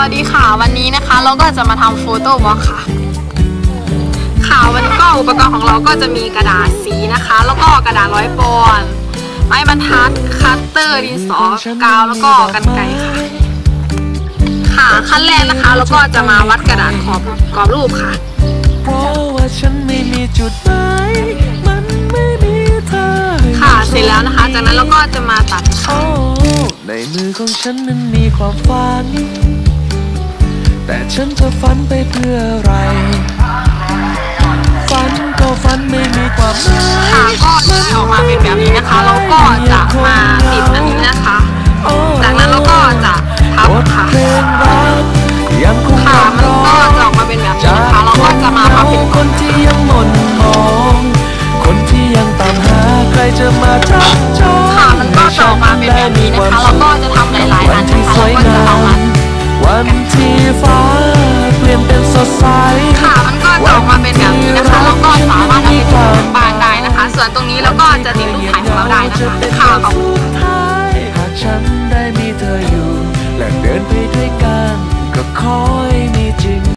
วัสดีค่ะวันนี้นะคะ เราก็จะมาทำโฟโต้วอล์กค่ะ ค่ะวันนี้ก็อุปกรณ์ของเราก็จะมีกระดาษสีนะคะ แล้วก็กระดาษร้อยปอนด์ไม้บรรทัดคัตเตอร์ดินสอกาวแล้วก็กันไกรค่ะ ค่ะขั้นแรกนะคะเราก็จะมาวัดกระดาษขอบกรอบรูปค่ะเพราะว่าฉันไม่มีจุดหมายมันไม่มีเธอค่ะเสร็จแล้วนะคะ จากนั้นเราก็จะมาตัดค่ะโอ้ในมือของฉันนั้นมีความฝันแต่ ฉันจะฝันไปเพื่ออะไร ฝันก็ฝันไม่มีความหมายค่ะก็จะออกมาเป็นแบบนี้นะคะเราก็จะมาติดอันนี้นะคะโอ้จากนั้นเราก็จะพับบทค่ะเพลงรักยังคงค่ะร้องมันก็จะออกมาเป็นแบบนี้นะคะเราก็จะมาพับเป็นคนที่ยังหม่นมอง คนที่ยังตามหาใครจะมาจับจองค่ะมันก็จะออกมาเป็นแบบนี้นะคะเราก็จะทำหลายๆอันนะคะเราก็จะเอามา สวนตรงนี้แล้วก็จะติดรูปถ่ายของเราได้นะคะค่ะขอบคุณสุดท้ายหากฉันได้มีเธออยู่ และเดินไปด้วยกันก็ขอ